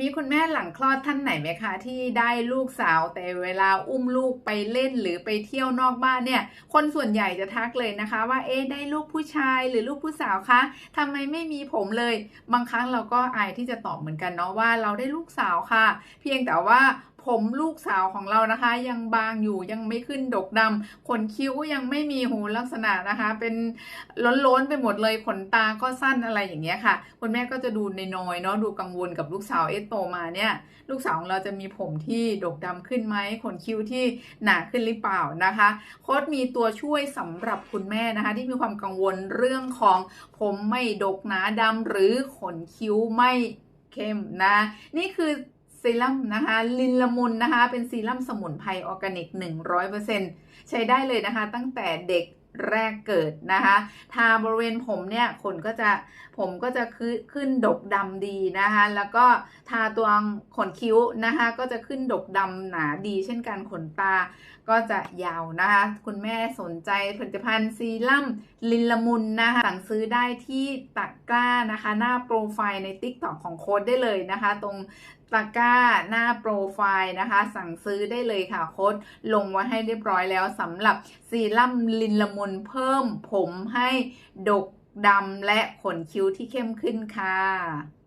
มีคุณแม่หลังคลอดท่านไหนไหมคะ ที่ได้ลูกสาวแต่เวลาอุ้มลูกไปเล่นหรือไปเที่ยวนอกบ้านเนี่ย คนส่วนใหญ่จะทักเลยนะคะ ว่าเอ๊ะได้ลูกผู้ชายหรือลูกผู้สาวคะทำไมไม่มีผมเลย บางครั้งเราก็อายที่จะตอบเหมือนกันเนาะว่าเราได้ลูกสาวค่ะ เพียงแต่ว่า ผมลูกสาวของเรานะคะ ยังบางอยู่ยังไม่ขึ้นดกดำขนคิ้วยังไม่มีหูลักษณะนะคะ เป็นล้นๆไปหมดเลยขนตาก็สั้นอะไรอย่างเงี้ยค่ะคุณแม่ก็จะดูในน้อยเนาะดูกังวลกับลูกสาวเอะโตมาเนี่ย ลูกสาวของเราจะมีผมที่ดกดำขึ้นไหมขนคิ้วที่หนาขึ้นหรือเปล่านะคะโค้ดมีตัวช่วยสำหรับคุณแม่นะคะ ที่มีความกังวลเรื่องของผมไม่ดกหนาดำหรือขนคิ้วไม่เข้มนะ นี่คือ ซีรั่มนะคะ ลินละมุนนะคะ เป็นซีรั่มสมุนไพรออร์แกนิก 100%ใช้ได้เลยนะคะ ตั้งแต่เด็กแรกเกิดนะคะ ทาบริเวณผมเนี่ยขนก็จะผมก็จะขึ้นดกดำดีนะคะ แล้วก็ทาตัวขนคิ้วนะคะ ก็จะขึ้นดกดำหนาดีเช่นกันขนตา ก็จะยาวนะคะ คุณแม่สนใจผลิตภัณฑ์ซีรั่มลินละมุนนะคะ สั่งซื้อได้ที่ตะกร้านะคะ หน้าโปรไฟล์ใน t ิ k t o k ของโค้ดได้เลยนะคะ ตรง ตะกร้าหน้าโปรไฟล์นะคะ สั่งซื้อได้เลยค่ะโค้ดลงไว้ให้เรียบร้อยแล้วสำหรับซีรั่มลินละมุนเพิ่มผมให้ดกดำและขนคิ้วที่เข้มขึ้นค่ะ